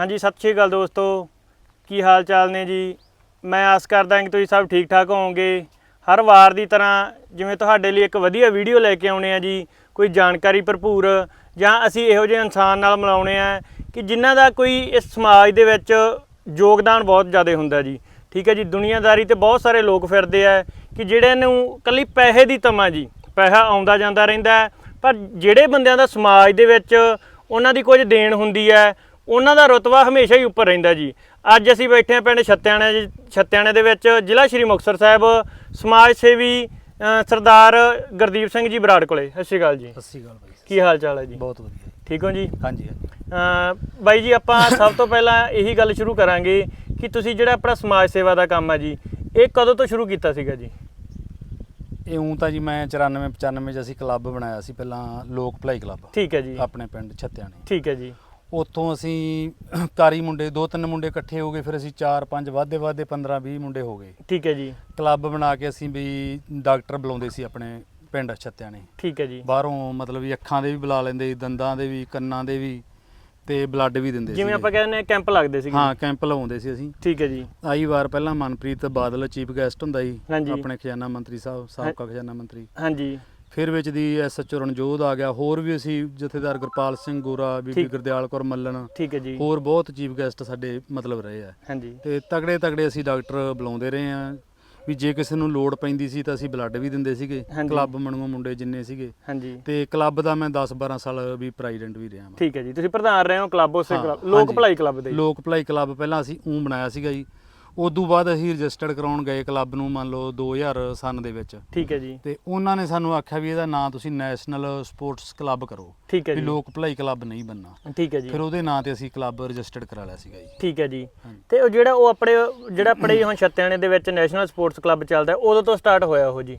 ਹਾਂਜੀ, ਸਤਿ ਸ਼੍ਰੀ ਅਕਾਲ ਦੋਸਤੋ। ਕੀ ਹਾਲ ਚਾਲ ਨੇ ਜੀ? ਮੈਂ ਆਸ ਕਰਦਾ ਕਿ ਤੁਸੀਂ ਸਭ ਠੀਕ ਠਾਕ ਹੋਵੋਗੇ। ਹਰ ਵਾਰ ਦੀ ਤਰ੍ਹਾਂ ਜਿਵੇਂ ਤੁਹਾਡੇ ਲਈ ਇੱਕ ਵਧੀਆ ਵੀਡੀਓ ਲੈ ਕੇ ਆਉਣੇ ਆ ਜੀ, ਕੋਈ ਜਾਣਕਾਰੀ ਭਰਪੂਰ ਜਾਂ ਅਸੀਂ ਇਹੋ ਜਿਹੇ ਇਨਸਾਨ ਨਾਲ ਮਿਲਾਉਣੇ ਆ ਕਿ ਜਿਨ੍ਹਾਂ ਦਾ ਕੋਈ ਇਸ ਸਮਾਜ ਦੇ ਵਿੱਚ ਯੋਗਦਾਨ ਬਹੁਤ ਜ਼ਿਆਦਾ ਹੁੰਦਾ ਜੀ। ਠੀਕ ਹੈ ਜੀ, ਦੁਨੀਆਦਾਰੀ ਤੇ ਬਹੁਤ ਸਾਰੇ ਲੋਕ ਫਿਰਦੇ ਆ ਕਿ ਜਿਹੜੇ ਨੂੰ ਕੱਲੀ ਪੈਸੇ ਦੀ ਤਮਾ ਜੀ, ਪੈਸਾ ਆਉਂਦਾ ਜਾਂਦਾ ਰਹਿੰਦਾ ਪਰ ਜਿਹੜੇ ਬੰਦਿਆਂ ਦਾ ਸਮਾਜ ਦੇ ਵਿੱਚ ਉਹਨਾਂ ਦੀ ਕੁਝ ਦੇਣ ਹੁੰਦੀ ਹੈ ਉਹਨਾਂ ਦਾ ਰੁਤਬਾ ਹਮੇਸ਼ਾ ਹੀ ਉੱਪਰ ਰਹਿੰਦਾ ਜੀ। ਅੱਜ ਅਸੀਂ ਬੈਠੇ ਹਾਂ ਪਿੰਡ ਛੱਤਿਆਣੇ ਜੀ- ਛੱਤਿਆਣੇ ਦੇ ਵਿੱਚ ਜ਼ਿਲ੍ਹਾ ਸ਼੍ਰੀ ਮੁਕਤਸਰ ਸਾਹਿਬ ਸਮਾਜ ਸੇਵੀ ਸਰਦਾਰ ਗੁਰਦੀਪ ਸਿੰਘ ਜੀ ਬਰਾੜ ਕੋਲੇ। ਸਤਿ ਸ਼੍ਰੀ ਅਕਾਲ ਜੀ। ਸਤਿ ਸ਼੍ਰੀ ਅਕਾਲ ਬਾਈ। ਕੀ ਹਾਲ ਚਾਲ ਹੈ ਜੀ? ਬਹੁਤ ਵਧੀਆ। ਠੀਕ ਹੋ ਜੀ? ਹਾਂਜੀ ਬਾਈ ਜੀ ਆਪਾਂ ਸਭ ਤੋਂ ਪਹਿਲਾਂ ਇਹੀ ਗੱਲ ਸ਼ੁਰੂ ਕਰਾਂਗੇ ਕਿ ਤੁਸੀਂ ਜਿਹੜਾ ਆਪਣਾ ਸਮਾਜ ਸੇਵਾ ਦਾ ਕੰਮ ਹੈ ਜੀ ਇਹ ਕਦੋਂ ਤੋਂ ਸ਼ੁਰੂ ਕੀਤਾ ਸੀਗਾ ਜੀ? ਇਹ ਉਂ ਤਾਂ ਜੀ ਮੈਂ 94 95 ਚ ਅਸੀਂ ਕਲੱਬ ਬਣਾਇਆ ਸੀ ਪਹਿਲਾਂ ਲੋਕ ਭਲਾਈ ਕਲੱਬ ਠੀਕ ਹੈ ਜੀ। ਆਪਣੇ ਪਿੰਡ ਛੱਤਿਆਣੇ। ਠੀਕ ਹੈ ਜੀ। ਉੱਥੋਂ ਅਸੀਂ ਕਾਰੀ ਮੁੰਡੇ ਦੋ ਤਿੰਨ ਮੁੰਡੇ ਇਕੱਠੇ ਹੋ ਗਏ ਫਿਰ ਅਸੀਂ 4 5 ਵਾਧੇ ਵਾਧੇ 15 20 ਮੁੰਡੇ ਹੋ ਗਏ। ਠੀਕ ਹੈ ਜੀ। ਕਲੱਬ ਬਣਾ ਕੇ ਅਸੀਂ ਵੀ ਡਾਕਟਰ ਬੁਲਾਉਂਦੇ ਸੀ ਆਪਣੇ ਪਿੰਡ ਛੱਤਿਆਣੇ ਠੀਕ ਹੈ ਜੀ। ਬਾਹਰੋਂ ਮਤਲਬ ਵੀ ਅੱਖਾਂ ਦੇ ਵੀ ਬੁਲਾ ਲੈਂਦੇ ਸੀ ਦੰਦਾਂ ਦੇ ਵੀ ਕੰਨਾਂ ਦੇ ਵੀ ਤੇ ਬਲੱਡ ਵੀ ਦਿੰਦੇ ਸੀ ਜਿਵੇਂ ਆਪਾਂ ਕਹਿੰਦੇ ਨੇ ਕੈਂਪ ਲੱਗਦੇ ਸੀਗੇ। ਹਾਂ ਕੈਂਪ ਲਾਉਂਦੇ ਸੀ ਅਸੀਂ। ਠੀਕ ਹੈ ਜੀ। ਆਈ ਵਾਰ ਪਹਿਲਾਂ ਮਨਪ੍ਰੀਤ ਬਾਦਲ ਚੀਫ ਗੈਸਟ ਹੁੰਦਾ ਸੀ ਹਾਂਜੀ। ਆਪਣੇ ਖਜ਼ਾਨਾ ਮੰਤਰੀ ਸਾਹਿਬ ਸਾਬਕਾ ਖਜ਼ਾਨਾ ਮੰਤਰੀ। ਹਾਂਜੀ। ਫਿਰ ਵਿੱਚ ਦੀ ਐਸਐਚਓ ਰਣਜੋਧ ਆ ਗਿਆ ਹੋਰ ਵੀ ਅਸੀਂ ਜਥੇਦਾਰ ਗੁਰਪਾਲ ਸਿੰਘ ਗੋਰਾ ਬੀਬੀ ਠੀਕ। ਗੁਰਦਿਆਲ ਕੌਰ ਮੱਲਣ ਠੀਕ ਹੈ ਜੀ। ਹੋਰ ਬਹੁਤ ਚੀਫ ਗੈਸਟ ਸਾਡੇ ਮਤਲਬ ਰਹੇ ਆ। ਹਾਂਜੀ। ਤੇ ਤਗੜੇ ਤਗੜੇ ਅਸੀਂ ਡਾਕਟਰ ਬੁਲਾਉਂਦੇ ਰਹੇ ਆ ਵੀ ਜੇ ਕਿਸੇ ਨੂੰ ਲੋੜ ਪੈਂਦੀ ਸੀ ਤਾਂ ਅਸੀਂ ਬਲੱਡ ਵੀ ਦਿੰਦੇ ਸੀਗੇ ਹਾਂਜੀ। ਕਲੱਬ ਮਣੂਆਂ ਮੁੰਡੇ ਜਿੰਨੇ ਸੀਗੇ। ਹਾਂਜੀ। ਤੇ ਕਲੱਬ ਦਾ ਮੈਂ 10 12 ਸਾਲ ਵੀ ਪ੍ਰੈਜ਼ੀਡੈਂਟ ਵੀ ਰਿਹਾ ਮੈਂ ਠੀਕ ਹੈ ਜੀ ਤੁਸੀਂ ਪ੍ਰਧਾਨ ਰਹੇ ਹੋ ਕਲੱਬ ਉਸੇ ਹਾਂ, ਕਲੱਬ ਲੋਕ ਹਾਂਜੀ। ਭਲਾਈ ਕਲੱਬ ਦੇ। ਲੋਕ ਭਲਾਈ ਕਲੱਬ ਪਹਿਲਾਂ ਅਸੀਂ ਉਂ ਬਣਾਇਆ ਸੀਗਾ ਜੀ। ਉਦੋਂ ਬਾਅਦ ਅਸੀਂ ਰਜਿਸਟਰਡ ਕਰਾਉਣ ਗਏ ਕਲੱਬ ਨੂੰ ਮੰਨ ਲਓ 2000 ਸਨ ਦੇ ਵਿੱਚ। ਠੀਕ ਹੈ ਜੀ। ਤੇ ਉਹਨਾਂ ਨੇ ਸਾਨੂੰ ਆਖਿਆ ਵੀ ਇਹਦਾ ਨਾਂ ਤੁਸੀਂ ਨੈਸ਼ਨਲ ਸਪੋਰਟਸ ਕਲੱਬ ਕਰੋ ਠੀਕ ਹੈ ਵੀ ਜੀ। ਲੋਕ ਭਲਾਈ ਕਲੱਬ ਨਹੀਂ ਬੰਨਾ ਠੀਕ ਹੈ ਜੀ। ਫਿਰ ਉਹਦੇ ਨਾਂ ਤੇ ਅਸੀਂ ਕਲੱਬ ਰਜਿਸਟਰਡ ਕਰਾ ਲਿਆ ਸੀਗਾ ਜੀ। ਠੀਕ ਹੈ ਜੀ। ਤੇ ਉਹ ਜਿਹੜਾ ਉਹ ਆਪਣੇ ਜਿਹੜਾ ਆਪਣੇ ਹੁਣ ਛੱਤਿਆਣੇ ਦੇ ਵਿੱਚ ਨੈਸ਼ਨਲ ਸਪੋਰਟਸ ਕਲੱਬ ਚੱਲਦਾ ਉਦੋਂ ਤੋਂ ਸਟਾਰਟ ਹੋਇਆ ਉਹ ਜੀ।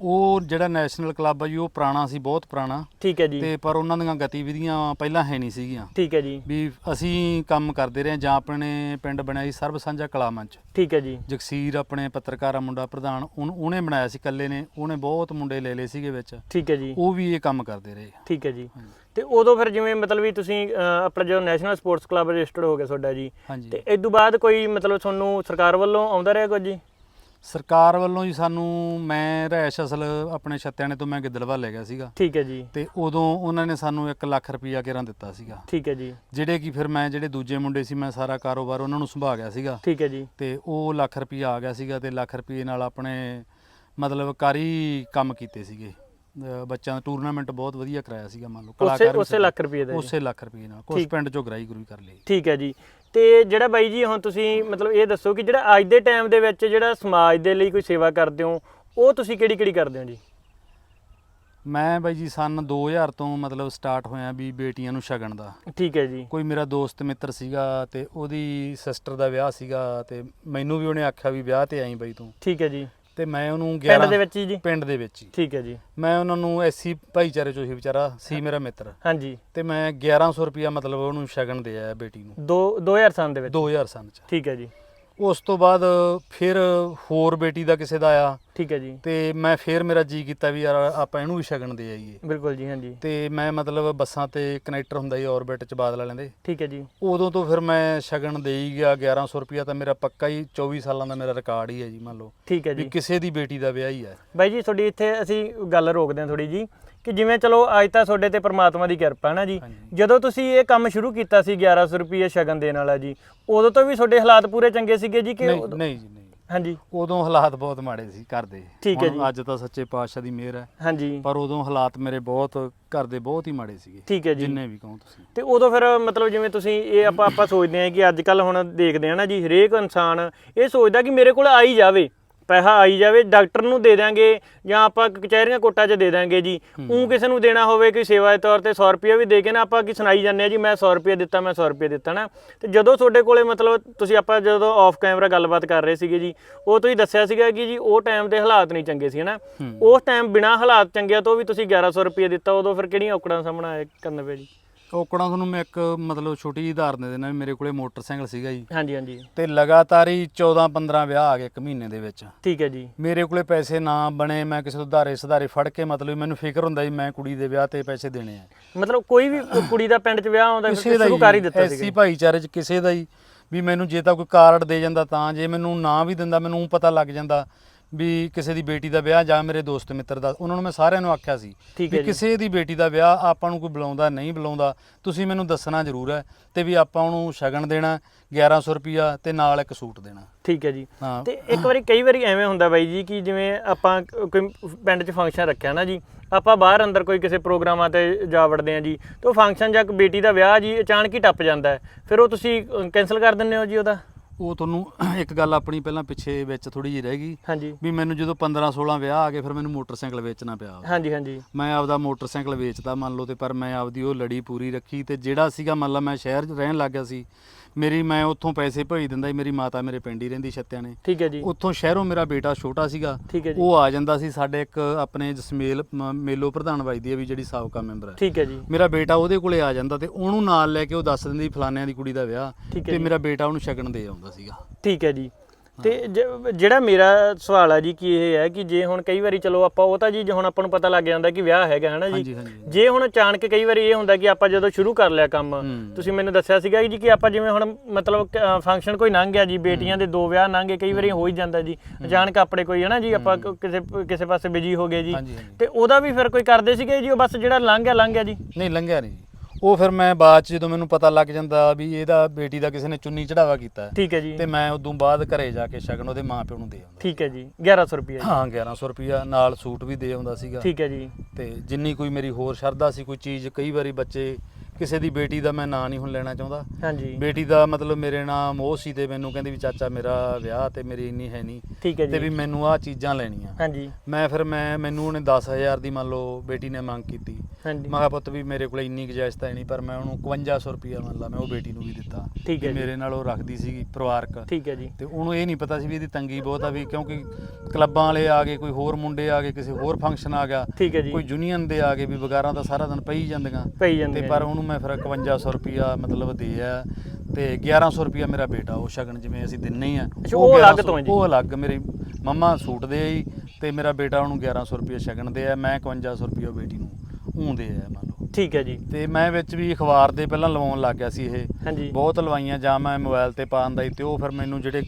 ਉਹ ਜਿਹੜਾ ਨੈਸ਼ਨਲ ਕਲੱਬ ਆ ਜੀ ਉਹ ਪੁਰਾਣਾ ਸੀ ਬਹੁਤ ਪੁਰਾਣਾ। ਠੀਕ ਹੈ ਜੀ। ਤੇ ਪਰ ਉਹਨਾਂ ਦੀਆਂ ਗਤੀਵਿਧੀਆਂ ਪਹਿਲਾਂ ਹੈ ਨਹੀਂ ਸੀਗੀਆਂ। ਠੀਕ ਹੈ ਜੀ। ਵੀ ਅਸੀਂ ਕੰਮ ਕਰਦੇ ਰਹੇ ਜਾਂ ਆਪਣੇ ਪਿੰਡ ਬਣਿਆ ਸਰਬ ਸਾਂਝਾ ਕਲਾ ਮੰਚ। ਠੀਕ ਹੈ ਜੀ। ਜਗਸੀਰ ਆਪਣੇ ਪੱਤਰਕਾਰ ਆ ਮੁੰਡਾ ਪ੍ਰਧਾਨ ਉਹਨ- ਬਣਾਇਆ ਸੀ ਇਕੱਲੇ ਨੇ। ਉਹਨੇ ਬਹੁਤ ਮੁੰਡੇ ਲੈ ਲਏ ਸੀਗੇ ਵਿੱਚ। ਠੀਕ ਹੈ ਜੀ। ਉਹ ਵੀ ਇਹ ਕੰਮ ਕਰਦੇ ਰਹੇ। ਠੀਕ ਹੈ ਜੀ। ਤੇ ਉਦੋਂ ਫਿਰ ਜਿਵੇਂ ਮਤਲਬ ਵੀ ਤੁਸੀਂ ਆਪਣਾ ਜੋ ਨੈਸ਼ਨਲ ਸਪੋਰਟਸ ਕਲੱਬ ਰਜਿਸਟਰਡ ਹੋ ਗਿਆ ਤੁਹਾਡਾ ਜੀ ਤੇ ਇਸ ਤੋਂ ਬਾਅਦ ਕੋਈ ਮਤਲਬ ਤੁਹਾਨੂੰ ਸਰਕਾਰ ਵੱਲੋਂ ਆਉਂਦਾ ਰਿਹਾ ਕੁਝ ਜੀ? ਸਰਕਾਰ ਵੱਲੋਂ ਜੀ ਸਾਨੂੰ ਮੈਂ ਰਹਿਸ਼ ਅਸਲ ਆਪਣੇ ਛੱਤਿਆਣੇ ਤੋਂ ਮੈਂ ਗਿੱਦੜਵਾ ਲੈ ਗਿਆ ਸੀਗਾ। ਠੀਕ ਹੈ ਜੀ। ਤੇ ਉਦੋਂ ਉਹਨਾਂ ਨੇ ਸਾਨੂੰ 1 ਲੱਖ ਰੁਪਈਆ ਕਿਰਾਂ ਦਿੱਤਾ ਸੀਗਾ। ਠੀਕ ਹੈ ਜੀ। ਜਿਹੜੇ ਕਿ ਫਿਰ ਮੈਂ ਜਿਹੜੇ ਦੂਜੇ ਮੁੰਡੇ ਸੀ ਮੈਂ ਸਾਰਾ ਕਾਰੋਬਾਰ ਉਹਨਾਂ ਨੂੰ ਸੰਭਾ ਗਿਆ ਸੀਗਾ। ਠੀਕ ਹੈ ਜੀ। ਤੇ ਉਹ ਲੱਖ ਰੁਪਈਆ ਆ ਗਿਆ ਸੀਗਾ ਤੇ ਲੱਖ ਰੁਪਈਏ ਨਾਲ ਆਪਣੇ ਮਤਲਬ ਕਾਰੀ ਕੰਮ ਕੀਤੇ ਸੀਗੇ। ਬੱਚਿਆਂ ਦਾ ਟੂਰਨਾਮੈਂਟ ਬਹੁਤ ਵਧੀਆ ਕਰਾਇਆ ਸੀਗਾ ਮੰਨ ਲਓ ਕਲਾਕਾਰ ਉਸੇ ਲੱਖ ਰੁਪਏ ਦਾ ਉਸੇ ਲੱਖ ਰੁਪਈਏ ਨਾਲ ਕੁਝ। ਪਿੰਡ ਚੋਂ ਗਰਾਈ ਗਰੂਈ ਕਰ ਲਈ। ਠੀਕ ਹੈ ਜੀ। ਤੇ ਜਿਹੜਾ ਬਾਈ ਜੀ ਹੁਣ ਤੁਸੀਂ ਮਤਲਬ ਇਹ ਦੱਸੋ ਕਿ ਜਿਹੜਾ ਅੱਜ ਦੇ ਟਾਈਮ ਦੇ ਵਿੱਚ ਜਿਹੜਾ ਸਮਾਜ ਦੇ ਲਈ ਕੋਈ ਸੇਵਾ ਕਰਦੇ ਹੋ ਉਹ ਤੁਸੀਂ ਕਿਹੜੀ ਕਿਹੜੀ ਕਰਦੇ ਹੋ ਜੀ? ਮੈਂ ਬਾਈ ਜੀ ਸਨ 2000 ਤੋਂ ਮਤਲਬ ਸਟਾਰਟ ਹੋਇਆ ਵੀ ਬੇਟੀਆਂ ਨੂੰ ਸ਼ਗਨ ਦਾ। ਠੀਕ ਹੈ ਜੀ। ਕੋਈ ਮੇਰਾ ਦੋਸਤ ਮਿੱਤਰ ਸੀਗਾ ਤੇ ਉਹਦੀ ਸਿਸਟਰ ਦਾ ਵਿਆਹ ਸੀਗਾ ਤੇ ਮੈਨੂੰ ਵੀ ਉਹਨੇ ਆਖਿਆ ਵੀ ਵਿਆਹ ਤੇ ਆਈ ਬਾਈ ਤੂੰ। ਠੀਕ ਹੈ ਜੀ। ਤੇ ਮੈਂ ਉਹਨੂੰ 11 ਪਿੰਡ ਦੇ ਵਿੱਚ ਹੀ ਜੀ? ਪਿੰਡ ਦੇ ਵਿੱਚ ਹੀ। ਠੀਕ ਹੈ ਜੀ। ਮੈਂ ਉਹਨਾਂ ਨੂੰ ਐਸੀ ਭਾਈਚਾਰੇ ਚੋਂ ਸੀ ਵਿਚਾਰਾ ਸੀ ਮੇਰਾ ਮਿੱਤਰ। ਹਾਂਜੀ। ਤੇ ਮੈਂ 1100 ਰੁਪਿਆ ਮਤਲਬ ਉਹਨੂੰ ਸ਼ਗਨ ਦੇ ਆਇਆ ਬੇਟੀ ਨੂੰ। ਦੋ 2000 ਸਾਲ ਦੇ ਵਿੱਚ? 2000 ਸਨ ਚ। ਠੀਕ ਹੈ ਜੀ। ਉਸ ਤੋਂ ਬਾਅਦ ਫਿਰ ਹੋਰ ਬੇਟੀ ਦਾ ਕਿਸੇ ਦਾ ਆਇਆ। ਠੀਕ ਹੈ ਜੀ। ਤੇ ਮੈਂ ਫਿਰ ਮੇਰਾ ਜੀ ਕੀਤਾ ਵੀ ਯਾਰ ਆਪਾਂ ਇਹਨੂੰ ਵੀ ਸ਼ਗਨ ਦੇ ਆਈਏ। ਬਿਲਕੁਲ ਜੀ ਹਾਂਜੀ। ਤੇ ਮੈਂ ਮਤਲਬ ਬੱਸਾਂ ਤੇ ਕਨੈਕਟਰ ਹੁੰਦਾ ਸੀ ਆਰਬਿਟ ਚ ਬਾਦਲ ਵਾਲਿਆਂ ਦੇ। ਠੀਕ ਹੈ ਜੀ। ਉਦੋਂ ਤੋਂ ਫਿਰ ਮੈਂ ਸ਼ਗਨ ਦੇ ਹੀ ਗਿਆ 1100 ਰੁਪਿਆ ਤਾਂ ਮੇਰਾ ਪੱਕਾ ਹੀ 24 ਸਾਲਾਂ ਦਾ ਮੇਰਾ ਰਿਕਾਰਡ ਹੀ ਹੈ ਜੀ ਮੰਨ ਲਓ। ਠੀਕ ਹੈ ਵੀ ਜੀ। ਕਿਸੇ ਦੀ ਬੇਟੀ ਦਾ ਵਿਆਹ ਹੀ ਹੈ। ਬਾਈ ਜੀ ਤੁਹਾਡੀ ਇੱਥੇ ਅਸੀਂ ਗੱਲ ਰੋਕਦੇ ਹਾਂ ਥੋੜੀ ਜੀ। ਕਿ ਜਿਵੇਂ ਚਲੋ ਅੱਜ ਤਾਂ ਤੁਹਾਡੇ ਤੇ ਪ੍ਰਮਾਤਮਾ ਦੀ ਕਿਰਪਾ ਹੈ ਨਾ ਜੀ। ਜਦੋਂ ਤੁਸੀਂ ਇਹ ਕੰਮ ਸ਼ੁਰੂ ਕੀਤਾ ਸੀ 1100 ਰੁਪਏ ਸ਼ਗਨ ਦੇਣ ਵਾਲਾ ਜੀ ਉਦੋਂ ਤੋਂ ਵੀ ਤੁਹਾਡੇ ਹਾਲਾਤ ਪੂਰੇ ਚੰਗੇ ਸੀਗੇ ਜੀ ਕਿ ਨਹੀਂ ਨਹੀਂ ਜੀ ਨਹੀਂ। ਹਾਂਜੀ। ਉਦੋਂ ਹਾਲਾਤ ਬਹੁਤ ਮਾੜੇ ਸੀ ਘਰ ਦੇ। ਠੀਕ ਹੈ ਜੀ। ਅੱਜ ਤਾਂ ਸੱਚੇ ਪਾਤਸ਼ਾਹ ਦੀ ਮਿਹਰ ਹੈ। ਹਾਂਜੀ। ਪਰ ਉਦੋਂ ਹਾਲਾਤ ਮੇਰੇ ਬਹੁਤ ਘਰ ਦੇ ਬਹੁਤ ਹੀ ਮਾੜੇ ਸੀਗੇ। ਠੀਕ ਹੈ ਜੀ। ਜਿੰਨੇ ਵੀ ਕਹੋ ਤੁਸੀਂ। ਤੇ ਉਦੋਂ ਫਿਰ ਮਤਲਬ ਜਿਵੇਂ ਤੁਸੀਂ ਇਹ ਆਪਾਂ ਆਪਾਂ ਸੋਚਦੇ ਹਾਂ ਕਿ ਅੱਜ ਕੱਲ ਹੁਣ ਦੇਖਦੇ ਆ ਨਾ ਜੀ ਹਰੇਕ ਇਨਸਾਨ ਇਹ ਸੋਚਦਾ ਕਿ ਮੇਰੇ ਕੋਲ ਆਈ ਜਾਵੇ। ਪੈਸਾ ਆਈ ਜਾਵੇ ਡਾਕਟਰ ਨੂੰ ਦੇ ਦਾਂਗੇ ਜਾਂ ਆਪਾਂ ਕਚਹਿਰੀਆਂ ਕੋਟਾਂ 'ਚ ਦੇ ਦਾਂਗੇ ਜੀ। ਉਹ ਕਿਸੇ ਨੂੰ ਦੇਣਾ ਹੋਵੇ ਕਿ ਸੇਵਾ ਦੇ ਤੌਰ ਤੇ 100 ਰੁਪਏ ਵੀ ਦੇ ਕੇ ਨਾ ਆਪਾਂ ਕੀ ਸੁਣਾਈ ਜਾਂਦੇ ਆ ਜੀ ਮੈਂ 100 ਰੁਪਏ ਦਿੱਤਾ ਮੈਂ 100 ਰੁਪਏ ਦਿੱਤਾ ਨਾ। ਤੇ ਜਦੋਂ ਤੁਹਾਡੇ ਕੋਲੇ ਮਤਲਬ ਤੁਸੀਂ ਆਪਾਂ ਜਦੋਂ ਆਫ ਕੈਮਰਾ ਗੱਲਬਾਤ ਕਰ ਰਹੇ ਸੀਗੇ ਜੀ ਉਹ ਤੁਸੀਂ ਦੱਸਿਆ ਸੀਗਾ ਕਿ ਜੀ ਉਹ ਟਾਈਮ ਦੇ ਹਾਲਾਤ ਨਹੀਂ ਚੰਗੇ ਸੀ ਹਨਾ। ਉਸ ਟਾਈਮ ਬਿਨਾ ਹਾਲਾਤ ਚੰਗਿਆਂ ਤੋਂ ਵੀ ਤੁਸੀਂ 1100 ਰੁਪਏ ਦਿੱਤਾ ਉਦੋਂ ਫਿਰ ਕਿਹੜੀਆਂ ਔਕੜਾਂ ਸਾਹਮਣਾ ਕਰਨਾ ਪਿਆ ਜੀ? ਔਕੜਾਂ ਤੁਹਾਨੂੰ ਮੈਂ ਇੱਕ ਮਤਲਬ ਛੋਟੀ ਜਿਹੀ ਉਦਾਹਰਨ ਦੇ ਦੇਣਾ ਵੀ ਮੇਰੇ ਕੋਲੇ ਮੋਟਰਸਾਈਕਲ ਸੀਗਾ ਜੀ। ਹਾਂਜੀ ਹਾਂਜੀ। ਤੇ ਲਗਾਤਾਰ ਹੀ 14 15 ਵਿਆਹ ਆ ਗਏ ਇੱਕ ਮਹੀਨੇ ਦੇ ਵਿੱਚ। ਠੀਕ ਹੈ ਜੀ। ਮੇਰੇ ਕੋਲੇ ਪੈਸੇ ਨਾ ਬਣੇ ਮੈਂ ਕਿਸੇ ਤੋਂ ਉਧਾਰੇ ਸੁਧਾਰੇ ਫੜ ਕੇ ਮਤਲਬ ਮੈਨੂੰ ਫਿਕਰ ਹੁੰਦਾ ਜੀ ਮੈਂ ਕੁੜੀ ਦੇ ਵਿਆਹ ਤੇ ਪੈਸੇ ਦੇਣੇ ਆ। ਮਤਲਬ ਕੋਈ ਵੀ ਕੁੜੀ ਦਾ ਪਿੰਡ 'ਚ ਵਿਆਹ ਆਉਂਦਾ ਕਿਸੇ ਫਿਰ ਸ਼ੁਰੂ ਕਰ ਹੀ ਦਿੱਤਾ ਐਸੀ ਸੀਗਾ ਭਾਈਚਾਰੇ ਚ ਕਿਸੇ ਦਾ ਹੀ ਵੀ ਮੈਨੂੰ ਜੇ ਤਾਂ ਕੋਈ ਕਾਰਡ ਦੇ ਜਾਂਦਾ ਤਾਂ ਜੇ ਮੈਨੂੰ ਨਾ ਵੀ ਦਿੰਦਾ ਮੈਨੂੰ ਪਤਾ ਲੱਗ ਜਾਂਦਾ ਵੀ ਕਿਸੇ ਦੀ ਬੇਟੀ ਦਾ ਵਿਆਹ ਜਾਂ ਮੇਰੇ ਦੋਸਤ ਮਿੱਤਰ ਦਾ ਉਹਨਾਂ ਨੂੰ ਮੈਂ ਸਾਰਿਆਂ ਨੂੰ ਆਖਿਆ ਸੀ ਠੀਕ ਹੈ ਵੀ ਜੀ। ਕਿਸੇ ਦੀ ਬੇਟੀ ਦਾ ਵਿਆਹ ਆਪਾਂ ਨੂੰ ਕੋਈ ਬੁਲਾਉਂਦਾ ਨਹੀਂ ਬੁਲਾਉਂਦਾ ਤੁਸੀਂ ਮੈਨੂੰ ਦੱਸਣਾ ਜ਼ਰੂਰ ਹੈ ਤੇ ਵੀ ਆਪਾਂ ਉਹਨੂੰ ਸ਼ਗਨ ਦੇਣਾ 1100 ਰੁਪਿਆ ਤੇ ਨਾਲ ਇੱਕ ਸੂਟ ਦੇਣਾ। ਠੀਕ ਹੈ ਜੀ। ਹਾਂ। ਤੇ ਇੱਕ ਵਾਰੀ ਕਈ ਵਾਰੀ ਐਵੇਂ ਹੁੰਦਾ ਬਾਈ ਜੀ ਕਿ ਜਿਵੇਂ ਆਪਾਂ ਕ- ਕੋਈ ਪਿੰਡ 'ਚ ਫੰਕਸ਼ਨ ਰੱਖਿਆ ਨਾ ਜੀ ਆਪਾਂ ਬਾਹਰ ਅੰਦਰ ਕੋਈ ਕਿਸੇ ਪ੍ਰੋਗਰਾਮਾਂ ਤੇ ਜਾ ਵੜਦੇ ਆ ਜੀ ਤੇ ਉਹ ਫੰਕਸ਼ਨ ਜਾਂ ਕੋਈ ਬੇਟੀ ਦਾ ਵਿਆਹ ਜੀ ਅਚਾਨਕ ਹੀ ਟੱਪ ਜਾਂਦਾ ਹੈ। ਫਿਰ ਉਹ ਤੁਸੀਂ ਕੈਨਸਲ ਕਰ ਦਿੰਦੇ ਹੋ ਜੀ ਉਹਦਾ? ਉਹ ਤੁਹਾਨੂੰ ਇੱਕ ਗੱਲ ਆਪਣੀ ਪਹਿਲਾਂ ਪਿੱਛੇ ਵਿੱਚ ਥੋੜੀ ਜਿਹੀ ਰਹਿ ਗਈ ਹਾਂਜੀ। ਵੀ ਮੈਨੂੰ ਜਦੋਂ 15 16 ਵਿਆਹ ਆ ਗਏ ਫਿਰ ਮੈਨੂੰ ਮੋਟਰਸਾਈਕਲ ਵੇਚਣਾ ਪਿਆ ਹਾਂਜੀ ਹਾਂਜੀ। ਮੈਂ ਆਪਦਾ ਮੋਟਰਸਾਈਕਲ ਵੇਚਦਾ ਮੰਨ ਲਓ ਤੇ ਪਰ ਮੈਂ ਆਪਦੀ ਉਹ ਲੜੀ ਪੂਰੀ ਰੱਖੀ ਤੇ ਜਿਹੜਾ ਸੀਗਾ ਮੰਨ ਲਾ ਮੈਂ ਸ਼ਹਿਰ 'ਚ ਰਹਿਣ ਲੱਗ ਗਿਆ ਸੀ ਮੇਰੀ ਮੈਂ ਉੱਥੋਂ ਪੈਸੇ ਭੇਜ ਦਿੰਦਾ ਸੀ ਮੇਰੀ ਮਾਤਾ ਮੇਰੇ ਪਿੰਡ ਹੀ ਰਹਿੰਦੀ ਛੱਤਿਆਂ ਨੇ। ਠੀਕ ਹੈ ਜੀ। ਉੱਥੋਂ ਸ਼ਹਿਰੋਂ ਮੇਰਾ ਬੇਟਾ ਛੋਟਾ ਸੀਗਾ ਠੀਕ ਹੈ ਜੀ। ਉਹ ਆ ਜਾਂਦਾ ਸੀ ਸਾਡੇ ਇੱਕ ਆਪਣੇ ਜਸਮੇਲ ਮ- ਮੇਲੋ ਪ੍ਰਧਾਨ ਵੱਜਦੀ ਹੈ ਵੀ ਜਿਹੜੀ ਸਾਬਕਾ ਮੈਂਬਰ ਹੈ। ਠੀਕ ਹੈ ਜੀ। ਮੇਰਾ ਬੇਟਾ ਉਹਦੇ ਕੋਲੇ ਆ ਜਾਂਦਾ ਤੇ ਉਹਨੂੰ ਨਾਲ ਲੈ ਕੇ ਉਹ ਦੱਸ ਦਿੰਦੀ ਫਲਾਨਿਆਂ ਦੀ ਕੁੜੀ ਦਾ ਵਿਆਹ ਠੀਕ ਹੈ ਤੇ ਜੀ। ਮੇਰਾ ਬੇਟਾ ਉਹਨੂੰ ਸ਼ਗਨ ਦੇ ਆਉਂਦਾ ਸੀਗਾ। ਠੀਕ ਹੈ ਜੀ। ਤੇ ਜ- ਜਿਹੜਾ ਮੇਰਾ ਸਵਾਲ ਆ ਜੀ ਕਿ ਇਹ ਹੈ ਕਿ ਜੇ ਹੁਣ ਕਈ ਵਾਰੀ ਚਲੋ ਆਪਾਂ ਉਹ ਤਾਂ ਜੀ ਹੁਣ ਆਪਾਂ ਨੂੰ ਪਤਾ ਲੱਗ ਜਾਂਦਾ ਕਿ ਵਿਆਹ ਹੈਗਾ ਹੈ ਨਾ ਜੀ? ਹਾਂਜੀ ਹਾਂਜੀ ਜੇ ਹੁਣ ਅਚਾਨਕ ਕਈ ਵਾਰੀ ਇਹ ਹੁੰਦਾ ਕਿ ਆਪਾਂ ਜਦੋਂ ਸ਼ੁਰੂ ਕਰ ਲਿਆ ਕੰਮ ਹੂੰ। ਤੁਸੀਂ ਮੈਨੂੰ ਦੱਸਿਆ ਸੀਗਾ ਜੀ ਕਿ ਆਪਾਂ ਜਿਵੇਂ ਹੁਣ ਮਤਲਬ ਫੰਕਸ਼ਨ ਕੋਈ ਲੰਘ ਗਿਆ ਜੀ ਬੇਟੀਆਂ ਦੇ ਦੋ ਵਿਆਹ ਲੰਘ ਗਏ ਕਈ ਵਾਰੀ ਹੋ। ਹੀ ਜਾਂਦਾ ਜੀ। ਅਚਾਨਕ ਆਪਣੇ ਕੋਈ ਹੈ ਨਾ ਜੀ ਆਪਾਂ ਕ- ਕਿਸੇ ਕਿਸੇ ਪਾਸੇ ਬਿਜ਼ੀ ਹੋ ਗਏ ਜੀ। ਹਾਂਜੀ ਹਾਂਜੀ। ਤੇ ਉਹਦਾ ਵੀ ਫਿਰ ਕੋਈ ਕਰਦੇ ਸੀਗੇ ਜੀ ਉਹ ਬਸ ਜਿਹੜਾ ਲੰਘ ਗਿਆ ਲੰਘ ਗਿਆ ਜੀ? ਨਹੀਂ ਲੰਘਿਆ ਨਹੀਂ ਜੀ। ਉਹ ਫਿਰ ਮੈਂ ਬਾਅਦ ਚ ਜਦੋਂ ਮੈਨੂੰ ਪਤਾ ਲੱਗ ਜਾਂਦਾ ਵੀ ਇਹਦਾ ਬੇਟੀ ਦਾ ਕਿਸੇ ਨੇ ਚੁੰਨੀ ਚੜਾਵਾ ਕੀਤਾ ਠੀਕ ਹੈ ਜੀ। ਤੇ ਮੈਂ ਉਦੋਂ ਬਾਅਦ ਘਰੇ ਜਾ ਕੇ ਸ਼ਗਨ ਉਹਦੇ ਮਾਂ ਪਿਓ ਨੂੰ ਦੇ ਆਉਂਦਾ। ਠੀਕ ਹੈ ਜੀ 1100 ਰੁਪਏ ਹਾਂ 1100 ਰੁਪਿਆ ਨਾਲ ਸੂਟ ਵੀ ਦੇ ਆਉਂਦਾ ਸੀਗਾ। ਠੀਕ ਹੈ ਜੀ। ਤੇ ਜਿੰਨੀ ਕੋਈ ਮੇਰੀ ਹੋਰ ਸ਼ਰਧਾ ਸੀ ਕੋਈ ਚੀਜ਼ ਕਈ ਵਾਰੀ ਬੱਚੇ ਕਿਸੇ ਦੀ ਬੇਟੀ ਦਾ ਮੈਂ ਨਾਂ ਨਹੀਂ ਹੁਣ ਲੈਣਾ ਚਾਹੁੰਦਾ। ਹਾਂਜੀ। ਬੇਟੀ ਦਾ ਮਤਲਬ ਮੇਰੇ ਨਾਲ ਮੋਹ ਸੀ ਤੇ ਮੈਨੂੰ ਕਹਿੰਦੀ ਵੀ ਚਾਚਾ ਮੇਰਾ ਵਿਆਹ ਤੇ ਮੇਰੀ ਇੰਨੀ ਹੈ ਨਹੀਂ ਠੀਕ ਹੈ ਤੇ ਵੀ ਜੀ ਮੈਨੂੰ ਆਹ ਚੀਜ਼ਾਂ ਲੈਣੀਆਂ। ਹਾਂਜੀ। ਮੈਂ ਫਿਰ ਮੈਂ ਮੈਨੂੰ ਉਹਨੇ 10000 ਦੀ ਮੰਨ ਲਓ ਬੇਟੀ ਨੇ ਮੰਗ ਕੀਤੀ। ਹਾਂਜੀ। ਮੈਂ ਕਿਹਾ ਪੁੱਤ ਵੀ ਮੇਰੇ ਕੋਲ ਇੰਨੀ ਗੁੰਜਾਇਸ਼ ਤਾਂ ਹੈ ਨਹੀਂ ਪਰ ਮੈਂ ਉਹਨੂੰ 5100 ਰੁਪਇਆ ਮੰਨ ਲਾ ਮੈਂ ਉਹ ਬੇਟੀ ਨੂੰ ਵੀ ਦਿੱਤਾ ਠੀਕ ਹੈ ਜੀ। ਮੇਰੇ ਨਾਲ ਉਹ ਰੱਖਦੀ ਸੀਗੀ ਪਰਿਵਾਰਕ। ਠੀਕ ਹੈ ਜੀ। ਤੇ ਉਹਨੂੰ ਇਹ ਨਹੀਂ ਪਤਾ ਸੀ ਵੀ ਇਹਦੀ ਤੰਗੀ ਬਹੁਤ ਆ ਵੀ ਕਿਉਂਕਿ ਕਲੱਬਾਂ ਵਾਲੇ ਆ ਗਏ ਕੋਈ ਹੋਰ ਮੁੰਡੇ ਆ ਗਏ ਕਿਸੇ ਹੋਰ ਫੰਕਸ਼ਨ ਆ ਗਿਆ। ਠੀਕ ਹੈ ਜੀ। ਕੋਈ ਯੂਨੀਅਨ ਦੇ ਆ ਗਏ ਵੀ ਵਗਾਰਾਂ ਤਾਂ ਸਾਰਾ ਦਿਨ ਪਈ ਜਾਂਦੀਆਂ। ਪਈ ਤੇ ਜਾਂਦੇ ਪਰ ਉਹਨੂੰ ਮੈਂ ਫਿਰ 5100 ਰੁਪਇਆ ਮਤਲਬ ਦੇ ਆ ਤੇ 1100 ਰੁਪਇਆ ਮੇਰਾ ਬੇਟਾ ਉਹ ਸ਼ਗਨ ਜਿਵੇਂ ਅਸੀਂ ਦਿੰਨੇ ਆ ਉਹ ਅਲੱਗ 1100 ਤੋਂ ਜੀ। ਉਹ ਅਲੱਗ ਮੇਰੀ ਮੰਮਾ ਸੂਟ ਦੇ ਆਈ ਤੇ ਮੇਰਾ ਬੇਟਾ ਉਹਨੂੰ 1100 ਰੁਪਇਆ ਸ਼ਗਨ ਦੇ ਆ ਮੈਂ 5100 ਰੁਪਇਆ ਬੇਟੀ ਨੂੰ ਊਂ ਦੇ ਆ ਮੰਨ ਲਓ ਠੀਕ ਹੈ ਜੀ ਤੇ ਮੈਂ ਵਿੱਚ ਵੀ ਅਖਬਾਰ ਦੇ ਪਹਿਲਾਂ ਲਵਾਉਣ ਲੱਗ ਗਿਆ ਸੀ ਇਹ ਬਹੁਤ ਲਵਾਈਆਂ ਜਾਂ ਮੈਂ ਮੋਬਾਈਲ ਤੇ ਪਾਉਂਦਾ ਸੀ ਤੇ ਉਹ ਫਿਰ ਮੈਨੂੰ ਜਿਹੜੇ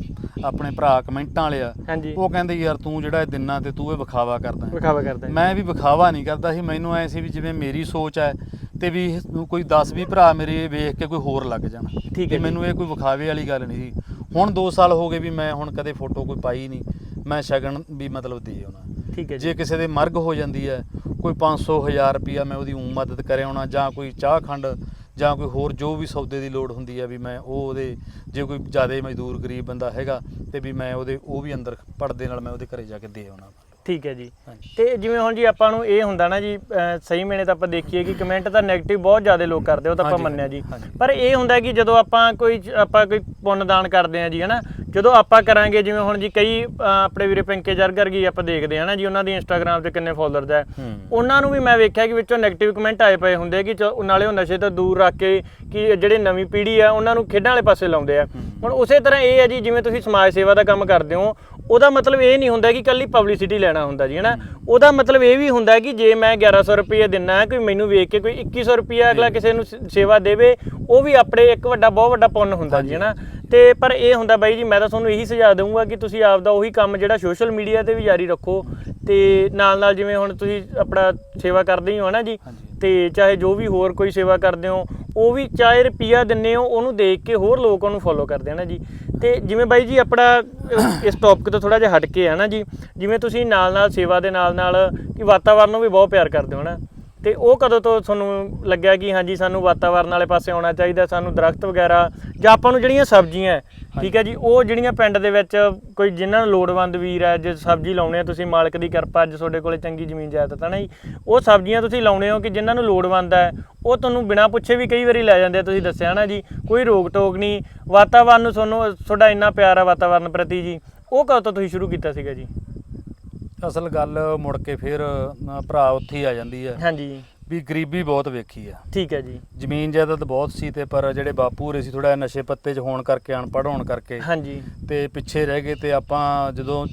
ਆਪਣੇ ਭਰਾ ਕਮੈਂਟਾਂ ਵਾਲੇ ਆ ਉਹ ਕਹਿੰਦੇ ਯਾਰ ਤੂੰ ਜਿਹੜਾ ਇਹ ਦਿਨਾ ਤੇ ਤੂੰ ਇਹ ਵਿਖਾਵਾ ਕਰਦਾ। ਵਿਖਾਵਾ ਕਰਦਾ। ਮੈਂ ਵੀ ਵਿਖਾਵਾ ਨਹੀਂ ਕਰਦਾ ਸੀ ਮੈਨੂੰ ਐ ਸੀ ਵੀ ਜਿਵੇਂ ਮੇਰੀ ਸੋਚ ਹੈ ਤੇ ਵੀ ਕੋਈ 10 20 ਭਰਾ ਮੇਰੇ ਵੇਖ ਕੇ ਕੋਈ ਹੋਰ ਲੱਗ ਜਾਣ। ਠੀਕ ਹੈ। ਮੈਨੂੰ ਇਹ ਕੋਈ ਵਿਖਾਵੇ ਵਾਲੀ ਗੱਲ ਨਹੀਂ ਸੀ। ਹੁਣ 2 ਸਾਲ ਹੋ ਗਏ ਵੀ ਮੈਂ ਹੁਣ ਕਦੇ ਫੋਟੋ ਕੋਈ ਪਾਈ ਨਹੀਂ। ਮੈਂ ਸ਼ਗਨ ਵੀ ਮਤਲਬ ਦੇ ਆਉਣਾ। ਠੀਕ ਹੈ ਜੀ। ਕਿਸੇ ਦੇ ਮਰਗ ਹੋ ਜਾਂਦੀ ਹੈ ਕੋਈ 500 1000 ਰੁਪਿਆ ਮੈਂ ਉਹਦੀ ਮਦਦ ਕਰੇ ਆਉਣਾ ਜਾਂ ਕੋਈ ਚਾਹ ਖੰਡ ਜਾਂ ਕੋਈ ਹੋਰ ਜੋ ਵੀ ਸੌਦੇ ਦੀ ਲੋੜ ਹੁੰਦੀ ਹੈ ਵੀ ਮੈਂ ਉਹ ਉਹਦੇ ਜੇ ਕੋਈ ਜ਼ਿਆਦਾ ਮਜ਼ਦੂਰ ਗਰੀਬ ਬੰਦਾ ਹੈਗਾ ਤੇ ਵੀ ਮੈਂ ਉਹਦੇ ਉਹ ਵੀ ਅੰਦਰ ਪਰਦੇ ਨਾਲ ਮੈਂ ਉਹਦੇ ਘਰੇ ਜਾ ਕੇ ਦੇ ਆਉਣਾ। ਠੀਕ ਹੈ ਜੀ। ਹਾਂਜੀ। ਤੇ ਜਿਵੇਂ ਹੁਣ ਜੀ ਆਪਾਂ ਨੂੰ ਇਹ ਹੁੰਦਾ ਨਾ ਜੀ ਅਹ ਸਹੀ ਮੈਨੇ ਤਾਂ ਆਪਾਂ ਦੇਖੀਏ ਕਿ ਕਮੈਂਟ ਤਾਂ 네ਗੇਟਿਵ ਬਹੁਤ ਜ਼ਿਆਦਾ ਲੋਕ ਕਰਦੇ ਆ, ਉਹ ਤਾਂ ਆਪਾਂ ਹਾਂਜੀ, ਮੰਨਿਆ ਜੀ। ਹਾਂਜੀ। ਪਰ ਇਹ ਹੁੰਦਾ ਕਿ ਜਦੋਂ ਆਪਾਂ ਕੋਈ ਆਪਾਂ ਕੋਈ ਪੁੰਨ ਦਾਨ ਕਰਦੇ ਆ ਜੀ ਹਨਾ ਜਦੋਂ ਆਪਾਂ ਕਰਾਂਗੇ ਜਿਵੇਂ ਹੁਣ ਜੀ ਕਈ ਅਹ ਆਪਣੇ ਵੀਰੇ ਪਿੰਕੇ ਜਰਗਰ ਕੀ ਆਪਾਂ ਦੇਖਦੇ ਆ ਨਾ ਜੀ ਉਹਨਾਂ ਦੀ ਇੰਸਟਾਗ੍ਰam ਤੇ ਕਿੰਨੇ ਫਾਲੋਅਰਸ ਹੈ ਹੂੰ। ਉਹਨਾਂ ਨੂੰ ਵੀ ਮੈਂ ਵੇਖਿਆ ਕਿ ਵਿੱਚੋਂ 네ਗੇਟਿਵ ਕਮੈਂਟ ਆਏ ਪਏ ਹੁੰਦੇ ਕਿ ਚ- ਨਾਲੇ ਉਹ ਨਸ਼ੇ ਤੋਂ ਦੂਰ ਰੱਖ ਕੇ ਕਿ ਜਿਹੜੇ ਨਵੀਂ ਪੀੜ੍ਹੀ ਆ ਉਹਨਾਂ ਨੂੰ ਖੇਡਾਂ ਵਾਲੇ ਪਾਸੇ ਲਾਉਂਦੇ ਆ। ਹੁਣ ਉਸੇ ਤਰ੍ਹਾਂ ਇਹ ਹੈ ਜੀ ਜਿਵੇਂ ਤੁਸੀਂ ਸਮਾਜ ਸੇਵਾ ਦਾ ਕੰਮ ਕਰਦੇ ਹੋ ਉਹਦਾ ਮਤਲਬ ਇਹ ਨਹੀਂ ਹੁੰਦਾ ਕਿ ਕੱਲੀ ਪਬਲਿਸਿਟੀ ਲੈਣਾ ਹੁੰਦਾ ਜੀ ਹਨਾ? ਉਹਦਾ ਮਤਲਬ ਇਹ ਵੀ ਹੁੰਦਾ ਕਿ ਜੇ ਮੈਂ 1100 ਰੁਪਏ ਦਿੰਨਾ ਹੈ ਕੋਈ ਮੈਨੂੰ ਵੇਖ ਕੇ ਕੋਈ 2100 ਰੁਪਏ ਅਗਲਾ ਕਿਸੇ ਨੂੰ ਸੇਵਾ ਦੇਵੇ ਉਹ ਵੀ ਆਪਣੇ ਇੱਕ ਵੱਡਾ ਬਹੁਤ ਵੱਡਾ ਪੁੰਨ ਹੁੰਦਾ ਜੀ ਹਨਾ? ਤੇ ਪਰ ਇਹ ਹੁੰਦਾ ਬਾਈ ਜੀ ਮੈਂ ਤਾਂ ਤੁਹਾਨੂੰ ਇਹੀ ਸੁਝਾਅ ਦਊਂਗਾ ਕਿ ਤੁਸੀਂ ਆਪਦਾ ਉਹੀ ਕੰਮ ਜਿਹੜਾ ਸੋਸ਼ਲ ਮੀਡੀਆ ਤੇ ਵੀ ਜਾਰੀ ਰੱਖੋ ਤੇ ਨਾਲ ਨਾਲ ਜਿਵੇਂ ਹੁਣ ਤੁਸੀਂ ਆਪਣਾ ਸੇਵਾ ਕਰਦੇ ਹੀ ਹੋ ਨਾ ਜੀ। ਤੇ ਚਾਹੇ ਜੋ ਵੀ ਹੋਰ ਕੋਈ ਸੇਵਾ ਕਰਦੇ ਹੋ ਉਹ ਵੀ ਚਾਹੇ ਰੁਪਿਆ ਦਿੰਨੇ ਹੋ ਉਹਨੂੰ ਦੇਖ ਕੇ ਹੋਰ ਲੋਕ ਉਹਨੂੰ ਫੋਲੋ ਕਰਦੇ ਆ ਨਾ ਜੀ? ਤੇ ਜਿਵੇਂ ਬਾਈ ਜੀ ਆਪਣਾ ਇਸ ਟੌਪਿਕ ਤੋਂ ਥੋੜਾ ਜਿਹਾ ਹਟ ਕੇ ਆ ਨਾ ਜੀ, ਜਿਵੇਂ ਤੁਸੀਂ ਨਾਲ ਨਾਲ ਸੇਵਾ ਦੇ ਨਾਲ ਨਾਲ ਕਿ ਵਾਤਾਵਰਨ ਨੂੰ ਵੀ ਬਹੁਤ ਪਿਆਰ ਕਰਦੇ ਹੋ ਨਾ। ਤੇ ਉਹ ਕਦੋਂ ਤੋਂ ਤੁਹਾਨੂੰ ਲੱਗਿਆ ਕਿ ਹਾਂਜੀ ਸਾਨੂੰ ਵਾਤਾਵਰਨ ਵਾਲੇ ਪਾਸੇ ਆਉਣਾ ਚਾਹੀਦਾ, ਸਾਨੂੰ ਦਰਖਤ ਵਗੈਰਾ ਜਾਂ ਆਪਾਂ ਨੂੰ ਜਿਹੜੀਆਂ ਸਬਜ਼ੀਆਂ, ਠੀਕ ਹੈ ਜੀ, ਉਹ ਜਿਹੜੀਆਂ ਪਿੰਡ ਦੇ ਵਿੱਚ ਕੋਈ ਜਿਨ੍ਹਾਂ ਨੂੰ ਲੋੜਵੰਦ ਵੀਰ ਹੈ, ਜੇ ਸਬਜ਼ੀ ਲਾਉਣੇ ਆ, ਤੁਸੀਂ ਮਾਲਕ ਦੀ ਕਿਰਪਾ, ਅੱਜ ਤੁਹਾਡੇ ਕੋਲੇ ਚੰਗੀ ਜ਼ਮੀਨ ਜਾਇਦਾਦ ਹੈ ਨਾ ਜੀ ਉਹ ਸਬਜ਼ੀਆਂ ਤੁਸੀਂ ਲਾਉਣੇ ਹੋ ਕਿ ਜਿਨ੍ਹਾਂ ਨੂੰ ਲੋੜਵੰਦ ਹੈ, ਉਹ ਤੁਹਾਨੂੰ ਬਿਨਾਂ ਪੁੱਛੇ ਵੀ ਕਈ ਵਾਰੀ ਲੈ ਜਾਂਦੇ ਆ, ਤੁਸੀਂ ਦੱਸਿਆ ਨਾ ਜੀ, ਕੋਈ ਰੋਕ ਟੋਕ ਨਹੀਂ, ਵਾਤਾਵਰਨ ਨੂੰ ਤੁਹਾਨੂੰ, ਤੁਹਾਡਾ ਇੰਨਾ ਪਿਆਰ ਹੈ ਵਾਤਾਵਰਨ ਪ੍ਰਤੀ ਜੀ, ਉਹ ਕਦੋਂ ਤੋਂ ਤੁਸੀਂ ਸ਼ੁਰੂ ਕੀਤਾ ਸੀਗਾ ਜੀ? ਅਸਲ ਗੱਲ ਮੁੜ ਕੇ ਫਿਰ ਅ, ਭਰਾ ਉੱਥੇ ਹੀ ਆ ਜਾਂਦੀ ਹੈ। ਹਾਂਜੀ। ਵੀ ਗਰੀਬੀ ਬਹੁਤ ਵੇਖੀ ਆ। ਠੀਕ ਹੈ ਜੀ। ਜ਼ਮੀਨ ਜਾਇਦਾਦ ਬਹੁਤ ਸੀ ਤੇ ਪਰ ਜਿਹੜੇ ਬਾਪੂ ਹੋਰੇ ਸੀ ਥੋੜਾ ਨਸ਼ੇ ਪੱਤੇ 'ਚ ਹੋਣ ਕਰਕੇ ਅਨਪੜ੍ਹ ਹੋਣ ਕਰਕੇ ਹਾਂਜੀ। ਤੇ ਪਿੱਛੇ ਰਹਿ ਗਏ ਤੇ ਆਪਾਂ ਜਦੋਂ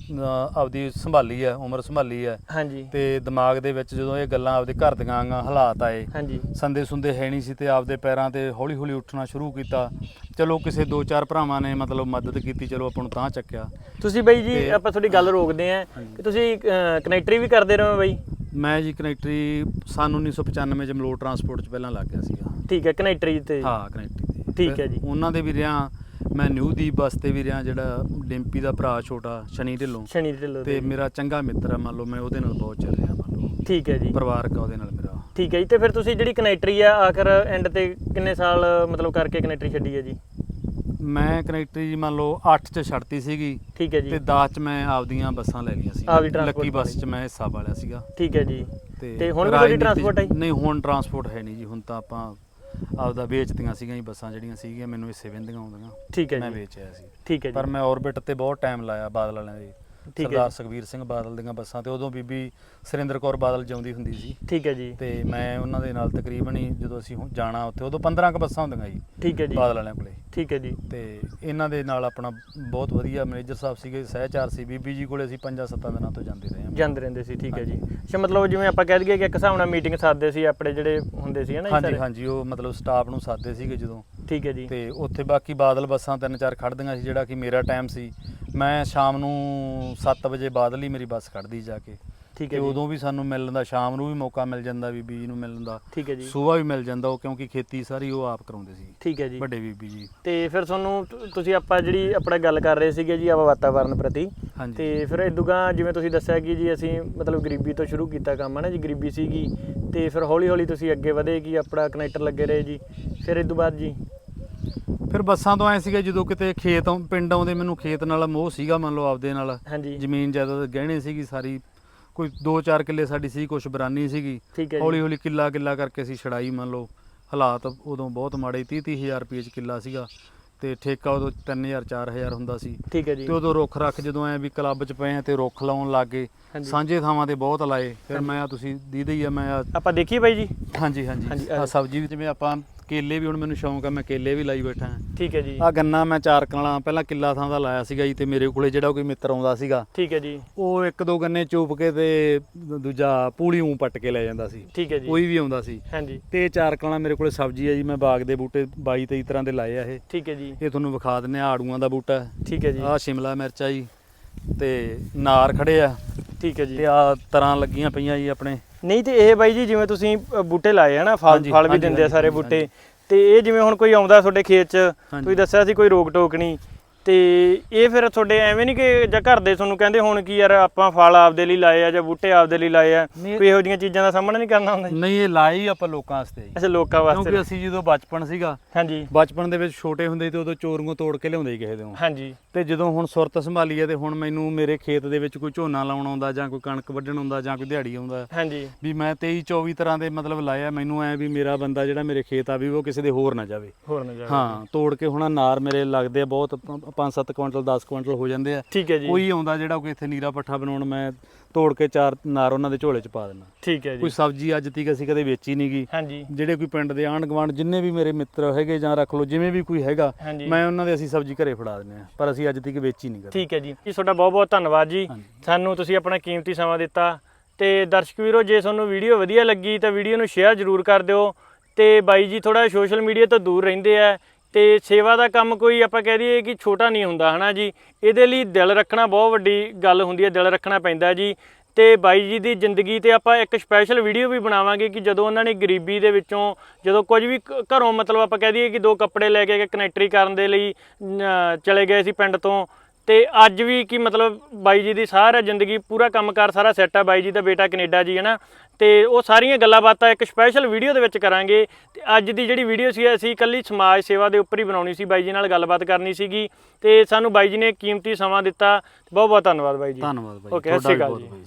ਆਪਦੀ ਸੰਭਾਲੀ ਆ ਉਮਰ ਸੰਭਾਲੀ ਆ ਹਾਂਜੀ। ਤੇ ਦਿਮਾਗ ਦੇ ਵਿੱਚ ਜਦੋਂ ਇਹ ਗੱਲਾਂ ਆਪਦੇ ਘਰ ਦੀਆਂ ਆਈਆਂ ਹਾਲਾਤ ਆਏ ਹਾਂਜੀ। ਸੰਦੇ ਸੁੰਦੇ ਹੈ ਨਹੀਂ ਸੀ ਤੇ ਆਪਦੇ ਪੈਰਾਂ ਤੇ ਹੌਲੀ ਹੌਲੀ ਉੱਠਣਾ ਸ਼ੁਰੂ ਕੀਤਾ। ਚਲੋ ਕਿਸੇ ਦੋ ਚਾਰ ਭਰਾਵਾਂ ਨੇ ਮਤਲਬ ਮਦਦ ਕੀਤੀ ਚਲੋ ਆਪਾਂ ਨੂੰ ਤਾਂ ਚੱਕਿਆ। ਤੁਸੀਂ ਬਾਈ ਜੀ ਤੇ- ਆਪਾਂ ਤੁਹਾਡੀ ਗੱਲ ਰੋਕਦੇ ਆਂ ਕਿ ਤੁਸੀਂ ਕਨੈਕਟਰੀ ਵੀ ਕਰਦੇ ਰਹੋ ਬਾਈ। ਮੈਂ ਜੀ ਕਨੈਕਟਰੀ ਸਨ 1995 ਚ ਮਲੋਟ ਟਰਾਂਸਪੋਰਟ ਚ ਪਹਿਲਾਂ ਲੱਗ ਗਿਆ ਸੀਗਾ। ਠੀਕ ਹੈ ਕਨੈਕਟਰੀ ਤੇ। ਹਾਂ ਕਨੈਕਟਰੀ ਤੇ। ਠੀਕ ਹੈ ਜੀ। ਉਹਨਾਂ ਦੇ ਵੀ ਰਿਆਂ ਮੈਂ ਨਿਊ ਦੀਪ ਬੱਸ ਤੇ ਵੀ ਰਿਆਂ ਜਿਹੜਾ ਡਿੰਪੀ ਦਾ ਭਰਾ ਛੋਟਾ ਸ਼ਨੀ ਢਿੱਲੋਂ। ਸ਼ਨੀ ਢਿੱਲੋਂ ਤੇ ਦੇ। ਮੇਰਾ ਚੰਗਾ ਮਿੱਤਰ ਆ ਮੰਨ ਲਓ ਮੈਂ ਉਹਦੇ ਨਾਲ ਬਹੁਤ ਚੱਲ ਰਿਹਾ ਮੰਨ ਲਓ। ਠੀਕ ਹੈ ਜੀ। ਪਰਿਵਾਰਕ ਆ ਉਹਦੇ ਨਾਲ ਮੇਰਾ। ਠੀਕ ਹੈ ਜੀ ਤੇ ਫਿਰ ਤੁਸੀਂ ਜਿਹੜੀ ਕਨੈਕਟਰੀ ਆ ਆਖਰ ਐਂਡ ਤੇ ਕਿੰਨੇ ਸਾਲ ਮਤਲਬ ਕਰਕੇ ਕਨੈਕਟਰੀ ਛੱਡੀ ਹੈ ਜੀ? ਮੈਂ ਕਨੈਕਟਰੀ ਜੀ ਮੰਨ ਲਓ 8 ਚ ਛੱਡਤੀ ਸੀਗੀ ਠੀਕ ਹੈ ਜੀ। ਤੇ 10 ਚ ਮੈਂ ਆਪਦੀਆਂ ਬੱਸਾਂ ਲੈ ਲਈਆਂ ਸੀ ਆਪਦੀ transport ਲੱਕੀ ਬੱਸ। ਚ ਮੈਂ ਹਿੱਸਾ ਪਾਲਿਆ ਸੀਗਾ। ਠੀਕ ਹੈ ਜੀ। ਤੇ ਹੁਣ ਵੀ ਤੁਹਾਡੀ ਰਾਜਨੀਤੀ transport? ਨਹੀਂ ਹੁਣ ਟਰਾਂਸਪੋਰਟ ਹੈ ਨਹੀਂ ਜੀ। ਹੁਣ ਤਾਂ ਆਪਾਂ ਆਪਦਾ ਵੇਚਤੀਆਂ ਸੀਗੀਆਂ ਜੀ ਬੱਸਾਂ ਜਿਹੜੀਆਂ ਸੀਗੀਆਂ ਮੈਨੂੰ ਹਿੱਸੇ ਵੰਦੀਆਂ ਆਉਂਦੀਆਂ। ਠੀਕ ਹੈ ਮੈਂ ਜੀ। ਵੇਚਿਆ ਸੀ। ਠੀਕ ਹੈ ਪਰ ਜੀ ਮੈਂ ਔਰਬਿਟ ਤੇ ਬਹੁਤ ਟਾਈਮ ਲਾਇਆ ਬਾਦਲ ਵਾਲਿਆਂ ਦੇ। ਠੀਕ ਹੈ ਸਰਦਾਰ। ਸੁਖਬੀਰ ਸਿੰਘ ਬਾਦਲ ਦੀਆਂ ਬੱਸਾਂ ਤੇ ਉਦੋਂ ਬੀਬੀ ਸੁਰਿੰਦਰ ਕੌਰ ਬਾਦਲ ਜਿਉਂਦੀ ਹੁੰਦੀ ਸੀ। ਠੀਕ ਹੈ ਜੀ। ਤੇ ਮੈਂ ਉਹਨਾਂ ਦੇ ਨਾਲ ਤਕਰੀਬਨ ਹੀ ਜਦੋਂ ਅਸੀਂ ਹੁਣ ਜਾਣਾ ਉੱਥੇ ਉਦੋਂ 15 ਕ ਬੱਸਾਂ ਹੁੰਦੀਆਂ ਜੀ ਠੀਕ ਹੈ ਜੀ। ਬਾਦਲ ਵਾਲਿਆਂ ਕੋਲੇ। ਠੀਕ ਹੈ ਜੀ। ਤੇ ਇਹਨਾਂ ਦੇ ਨਾਲ ਆਪਣਾ ਬਹੁਤ ਵਧੀਆ ਮੈਨੇਜਰ ਸਾਹਿਬ ਸੀਗੇ ਸਹਿਚਾਰ ਸੀ। ਬੀਬੀ ਜੀ ਕੋਲੇ ਅਸੀਂ 5-7 ਦਿਨਾਂ ਤੋਂ ਜਾਂਦੇ ਰਹੇ ਹਾਂ। ਜਾਂਦੇ ਰਹਿੰਦੇ ਸੀ ਠੀਕ ਹੈ ਜੀ। ਅੱਛਾ ਮਤਲਬ ਜਿਵੇਂ ਆਪਾਂ ਕਹਿ ਦਈਏ ਕਿ ਇੱਕ ਹਿਸਾਬ ਨਾਲ ਮੀਟਿੰਗ ਸਾਧਦੇ ਸੀ ਆਪਣੇ ਜਿਹੜੇ ਹੁੰਦੇ ਸੀ ਹਨਾ ਹਾਂਜੀ? ਹਾਂਜੀ ਉਹ ਮਤਲਬ ਸਟਾਫ ਨੂੰ ਸਾਦੇ ਸੀਗੇ ਜਦੋਂ। ਠੀਕ ਹੈ ਜੀ। ਤੇ ਉੱਥੇ ਬਾਕੀ ਬਾਦਲ ਬੱਸਾਂ ਤਿੰਨ ਚਾਰ ਖੜਦੀਆਂ ਸੀ ਜਿਹੜਾ ਕਿ ਮੇਰਾ ਟਾਈਮ ਸੀ। ਮੈਂ ਸ਼ਾਮ ਨੂੰ 7 ਵਜੇ ਬਾਦਲ ਹੀ ਮੇਰੀ ਬੱਸ ਖੜਦੀ ਜਾ ਕੇ। ਠੀਕ ਹੈ ਜੀ। ਉਦੋਂ ਵੀ ਸਾਨੂੰ ਮਿਲਣ ਦਾ ਸ਼ਾਮ ਨੂੰ ਵੀ ਮੌਕਾ ਮਿਲ ਜਾਂਦਾ ਬੀਬੀ ਜੀ ਨੂੰ ਮਿਲਣ ਦਾ। ਠੀਕ ਹੈ ਜੀ। ਸਵੇਰ ਵੀ ਮਿਲ ਜਾਂਦਾ ਉਹ ਕਿਉਂਕਿ ਖੇਤੀ ਸਾਰੀ ਉਹ ਆਪ ਕਰਾਉਂਦੇ ਸੀ। ਠੀਕ ਹੈ ਜੀ। ਵੱਡੇ ਬੀਬੀ ਜੀ। ਤੇ ਫਿਰ ਤੁਹਾਨੂੰ ਤੁਸੀਂ ਆਪਾਂ ਜਿਹੜੀ ਆਪਣਾ ਗੱਲ ਕਰ ਰਹੇ ਸੀਗੇ ਜੀ ਆਪਾਂ ਵਾਤਾਵਰਨ ਪ੍ਰਤੀ। ਤੇ ਫਿਰ ਇਦੂਗਾ ਜਿਵੇਂ ਤੁਸੀਂ ਦੱਸਿਆ ਕਿ ਜੀ ਅਸੀਂ ਮਤਲਬ ਗਰੀਬੀ ਤੋਂ ਸ਼ੁਰੂ ਕੀਤਾ ਕੰਮ ਹੈ ਨਾ ਜੀ ਗਰੀਬੀ ਸੀਗੀ। ਤੇ ਫਿਰ ਹੌਲੀ ਹੌਲੀ ਤੁਸੀਂ ਅੱਗੇ ਵਧੇ ਕਿ ਆਪਣਾ ਕਨੈਕਟਰ ਲੱਗੇ ਰਹੇ ਜੀ। ਫਿਰ ਇਦੋਂ ਬਾਅਦ ਜੀ? ਫਿਰ ਬੱਸਾਂ ਤੋਂ ਐ ਸੀਗਾ ਜਦੋਂ ਕਿਤੇ ਖੇਤ ਆਉਂ- ਪਿੰਡ ਆਉਂਦੇ ਮੈਨੂੰ ਖੇਤ ਨਾਲ ਮੋਹ ਸੀਗਾ ਮੰਨ ਲਓ ਆਪਦੇ ਨਾਲ। ਹਾਂਜੀ। ਜ਼ਮੀਨ ਜਾਇਦਾਦ ਗਹਿਣੇ ਸੀਗੀ ਸਾਰੀ। ਕੋਈ 2-4 ਕਿੱਲੇ ਸਾਡੀ ਸੀ ਕੁਛ ਬਰਾਨੀ ਸੀਗੀ। ਠੀਕ ਹੈ ਹੌਲੀ ਜੀ। ਹੌਲੀ ਕਿੱਲਾ ਕਿੱਲਾ ਕਰਕੇ ਅਸੀਂ ਛੜਾਈ ਮੰਨ ਲਓ। ਹਾਲਾਤ ਉਦੋਂ ਬਹੁਤ ਮਾੜੇ 30 ਹਜ਼ਾਰ ਰੁਪਏ ਚ ਕਿੱਲਾ ਸੀਗਾ। ਤੇ ਠੇਕਾ ਉਦੋਂ 3000 4000 ਹੁੰਦਾ ਸੀ। ਠੀਕ ਹੈ ਜੀ। ਤੇ ਉਦੋਂ ਰੁੱਖ ਰੱਖ ਜਦੋਂ ਐ ਵੀ ਕਲੱਬ ਚ ਪਏ ਆ ਤੇ ਰੁੱਖ ਲਾਉਣ ਲੱਗ। ਹਾਂਜੀ। ਸਾਂਝੇ ਥਾਵਾਂ ਤੇ ਬਹੁਤ ਲਾਏ। ਫਿਰ ਹਾਂਜੀ। ਮੈਂ ਆ ਤੁਸੀਂ ਦੀਦੇ ਆ ਮੈਂ ਆ ਆਪਾਂ ਦੇਖੀਏ ਬਾਈ ਜੀ। ਹਾਂਜੀ ਹਾਂਜੀ, ਹਾਂਜੀ ਆ ਆ ਸਬਜ਼ੀ ਵੀ ਜਿਵੇਂ ਆਪਾਂ ਕੇਲੇ ਵੀ ਹੁਣ ਮੈਨੂੰ ਸ਼ੌਂਕ ਆ ਮੈਂ ਕੇਲੇ ਵੀ ਲਾਈ ਬੈਠਾ ਠੀਕ ਹੈ ਜੀ। ਆ ਗੰਨਾ ਮੈਂ ਚਾਰ ਕਨਾਲਾਂ ਪਹਿਲਾਂ ਕਿੱਲਾ ਥਾਂ ਦਾ ਲਾਇਆ ਸੀਗਾ ਜੀ ਤੇ ਮੇਰੇ ਕੋਲੇ ਜਿਹੜਾ ਕੋਈ ਮਿੱਤਰ ਆਉਂਦਾ ਸੀਗਾ ਠੀਕ ਹੈ ਜੀ। ਉਹ ਇੱਕ ਦੋ ਗੰਨੇ ਚੂਪ ਕੇ ਤੇ ਦੂਜਾ ਪੂਲੀ ਉਂ ਪੱਟ ਕੇ ਲੈ ਜਾਂਦਾ ਸੀ। ਠੀਕ ਹੈ ਜੀ। ਕੋਈ ਵੀ ਆਉਂਦਾ ਸੀ। ਹਾਂਜੀ। ਤੇ ਚਾਰ ਕਨਾਲਾਂ ਮੇਰੇ ਕੋਲੇ ਸਬਜ਼ੀ ਹੈ ਜੀ ਮੈਂ ਬਾਗ ਦੇ ਬੂਟੇ 22 23 ਤਰ੍ਹਾਂ ਦੇ ਲਾਏ ਆ ਇਹ। ਠੀਕ ਹੈ ਜੀ। ਇਹ ਤੁਹਾਨੂੰ ਵਿਖਾ ਦਿੰਨੇ ਆ ਆੜੂਆਂ ਦਾ ਬੂਟਾ। ਠੀਕ ਹੈ ਜੀ। ਆ ਸ਼ਿਮਲਾ ਮਿਰਚ ਆ ਜੀ ਤੇ ਨਾਰ ਖੜੇ ਆ। ਠੀਕ ਹੈ ਜੀ। ਤੇ ਆ ਤਰ੍ਹਾਂ ਲੱਗੀਆਂ ਪਈਆਂ ਜੀ ਆਪਣੇ। ਨਹੀਂ ਤੇ ਇਹ ਬਾਈ ਜੀ ਜਿਵੇਂ ਤੁਸੀਂ ਅ, ਬੂਟੇ ਲਾਏ ਆ ਨਾ ਫਲ ਹਾਂਜੀ, ਫਲ ਵੀ ਹਾਂਜੀ, ਦਿੰਦੇ ਆ ਹਾਂਜੀ, ਸਾਰੇ ਹਾਂਜੀ, ਬੂਟੇ। ਤੇ ਇਹ ਜਿਵੇਂ ਹੁਣ ਕੋਈ ਆਉਂਦਾ ਤੁਹਾਡੇ ਖੇਤ 'ਚ। ਤੁਸੀਂ ਦੱਸਿਆ ਸੀ ਕੋਈ ਰੋਕ ਟੋਕ ਨਹੀਂ। ਤੇ ਇਹ ਫਿਰ ਤੁਹਾਡੇ ਐਵੇਂ ਨਹੀਂ ਕਿ ਜਾਂ ਘਰ ਦੇ ਤੁਹਾਨੂੰ ਕਹਿੰਦੇ ਹੁਣ ਕੀ ਯਾਰ ਆਪਾਂ ਫਲ ਆਪਦੇ ਲਈ ਲਾਏ ਆ ਜਾਂ ਬੂਟੇ ਆਪਦੇ ਲਈ ਲਾਏ ਆ ਨਹੀਂ। ਕੋਈ ਇਹੋ ਜਿਹੀਆਂ ਚੀਜ਼ਾਂ ਦਾ ਸਾਹਮਣਾ ਨਹੀਂ ਕਰਨਾ ਹੁੰਦਾ? ਨਹੀਂ ਇਹ ਲਾਏ ਹੀ ਆਪਾਂ ਲੋਕਾਂ ਵਾਸਤੇ ਜੀ। ਅੱਛਾ ਲੋਕਾਂ ਵਾਸਤੇ। ਕਿਉਂਕਿ ਅਸੀਂ ਜਦੋਂ ਬਚਪਨ ਸੀਗਾ ਹਾਂਜੀ। ਬਚਪਨ ਦੇ ਵਿੱਚ ਛੋਟੇ ਹੁੰਦੇ ਤੇ ਉਦੋਂ ਚੋਰੀਆਂ ਤੋੜ ਕੇ ਲਿਆਉਂਦੇ ਸੀ ਕਿਸੇ ਦੇ ਹਾਂਜੀ। ਤੇ ਜਦੋਂ ਹੁਣ ਸੁਰਤ ਸੰਭਾਲੀ ਹੈ ਤੇ ਹੁਣ ਮੈਨੂੰ ਮੇਰੇ ਖੇਤ ਦੇ ਵਿੱਚ ਕੋਈ ਝੋਨਾ ਲਾਉਣ ਆਉਂਦਾ ਜਾਂ ਕੋਈ ਕਣਕ ਵੱਢਣ ਆਉਂਦਾ ਜਾਂ ਕੋਈ ਦਿਹਾੜੀ ਆਉਂਦਾ ਹਾਂਜੀ। ਵੀ ਮੈਂ 23 24 ਤਰ੍ਹਾਂ ਦੇ ਮਤਲਬ ਲਾਇਆ ਮੈਨੂੰ ਐ ਵੀ ਮੇਰਾ ਬੰਦਾ ਜਿਹੜਾ ਮੇਰੇ ਖੇਤ ਆ ਵੀ ਉਹ ਕਿਸੇ ਦੇ ਹੋਰ ਨਾ ਜਾਵੇ। ਹੋਰ ਨਾ ਜਾਵੇ। ਹਾਂ ਤੋੜ ਕੇ ਹੁਣ ਨਾਰ ਮੇਰੇ ਲੱਗਦੇ ਆ ਬਹੁਤ 5-7 ਕੁਇੰਟਲ 10 ਕੁਇੰਟਲ ਹੋ ਜਾਂਦੇ ਆ। ਠੀਕ ਹੈ ਜੀ। ਕੋਈ ਆਉਂਦਾ ਜਿਹੜਾ ਕੋਈ ਇੱਥੇ ਨੀਰਾ ਪੱਠਾ ਬਣਾਉਣ ਮੈਂ ਤੋੜ ਕੇ ਚਾਰ ਨਾਰ ਉਹਨਾਂ ਦੇ ਝੋਲੇ 'ਚ ਪਾ ਦਿੰਦਾ। ਠੀਕ ਹੈ ਕੋਈ ਜੀ ਸਬਜ਼ੀ ਅੱਜ ਤੀਕ ਅਸੀਂ ਕਦੇ ਵੇਚੀ ਨਹੀਂ ਗਈ ਹਾਂਜੀ। ਜਿਹੜੇ ਕੋਈ ਪਿੰਡ ਦੇ ਆਂਢ ਗੁਆਂਢ ਜਿੰਨੇ ਵੀ ਮੇਰੇ ਮਿੱਤਰ ਹੈਗੇ ਜਾਂ ਰੱਖ ਲਓ ਜਿਵੇਂ ਵੀ ਕੋਈ ਹੈਗਾ ਮੈਂ ਉਹਨਾਂ ਦੇ ਅਸੀਂ ਸਬਜ਼ੀ ਘਰੇ ਫੜਾ ਦਿੰਦੇ ਆ ਪਰ ਅਸੀਂ ਅੱਜ ਤੀਕ ਵੇਚੀ ਨਹੀਂ ਕਦੇ। ਠੀਕ ਹੈ ਜੀ। ਜੀ ਤੁਹਾਡਾ ਬਹੁਤ ਬਹੁਤ ਧੰਨਵਾਦ ਜੀ। ਸਾਨੂੰ ਤੁਸੀਂ ਆਪਣਾ ਕੀਮਤੀ ਸਮਾਂ ਦਿੱਤਾ ਤੇ ਦਰਸ਼ਕ ਵੀਰੋ ਜੇ ਤੁਹਾਨੂੰ ਵੀਡੀਓ ਵਧੀਆ ਲੱਗੀ ਤਾਂ ਵੀਡੀਓ ਨੂੰ ਸ਼ੇਅਰ ਜ਼ਰੂਰ ਕਰ ਦਿਓ ਤੇ ਬਾਈ ਜੀ ਥੋੜਾ ਸੋਸ਼ਲ ਮੀਡੀਆ ਤੋਂ ਦੂਰ ਰਹਿੰਦੇ ਆ। ਤੇ ਸੇਵਾ ਦਾ ਕੰਮ ਕੋਈ ਆਪਾਂ ਕਹਿ ਦਈਏ ਕਿ ਛੋਟਾ ਨਹੀਂ ਹੁੰਦਾ, ਹਨਾ ਜੀ? ਇਹਦੇ ਲਈ ਦਿਲ ਰੱਖਣਾ ਬਹੁਤ ਵੱਡੀ ਗੱਲ ਹੁੰਦੀ ਹੈ, ਦਿਲ ਰੱਖਣਾ ਪੈਂਦਾ ਜੀ। ਤੇ ਬਾਈ ਜੀ ਦੀ ਜ਼ਿੰਦਗੀ ਤੇ ਆਪਾਂ ਇੱਕ ਸਪੈਸ਼ਲ ਵੀਡੀਓ ਵੀ ਬਣਾਵਾਂਗੇ ਕਿ ਜਦੋਂ ਉਹਨਾਂ ਨੇ ਗਰੀਬੀ ਦੇ ਵਿੱਚੋਂ ਜਦੋਂ ਕੁਝ ਵੀ ਘਰੋਂ ਮਤਲਬ ਆਪਾਂ ਕਹਿ ਦਈਏ ਕਿ ਦੋ ਕੱਪੜੇ ਲੈ ਕੇ ਕਨੈਕਟਰੀ ਕਰਨ ਦੇ ਲਈ ਚਲੇ ਗਏ ਸੀ ਪਿੰਡ ਤੋਂ ਤੇ ਅੱਜ ਵੀ ਕੀ ਮਤਲਬ ਬਾਈ ਜੀ ਦੀ ਸਾਰਾ ਜ਼ਿੰਦਗੀ ਪੂਰਾ ਕੰਮਕਾਰ ਸਾਰਾ ਸੈੱਟ ਆ ਬਾਈ ਜੀ ਦਾ ਬੇਟਾ ਕੈਨੇਡਾ ਜੀ ਹੈ ਨਾ ਤੇ ਉਹ ਸਾਰੀਆਂ ਗੱਲਾਂ ਬਾਤਾਂ ਇੱਕ ਸਪੈਸ਼ਲ ਵੀਡੀਓ ਦੇ ਵਿੱਚ ਕਰਾਂਗੇ। ਤੇ ਅੱਜ ਦੀ ਜਿਹੜੀ ਵੀਡੀਓ ਸੀ ਅਸੀਂ ਇਕੱਲੀ ਸਮਾਜ ਸੇਵਾ ਦੇ ਉੱਪਰ ਹੀ ਬਣਾਉਣੀ ਸੀ ਬਾਈ ਜੀ ਨਾਲ ਗੱਲਬਾਤ ਕਰਨੀ ਸੀਗੀ। ਤੇ ਸਾਨੂੰ ਬਾਈ ਜੀ ਨੇ ਕੀਮਤੀ ਸਮਾਂ ਦਿੱਤਾ। ਬਹੁਤ ਬਹੁਤ ਧੰਨਵਾਦ ਬਾਈ ਜੀ। ਧੰਨਵਾਦ ਬਾਈ Okay, ਸਤਿ ਸ਼੍ਰੀ ਅਕਾਲ ਜੀ।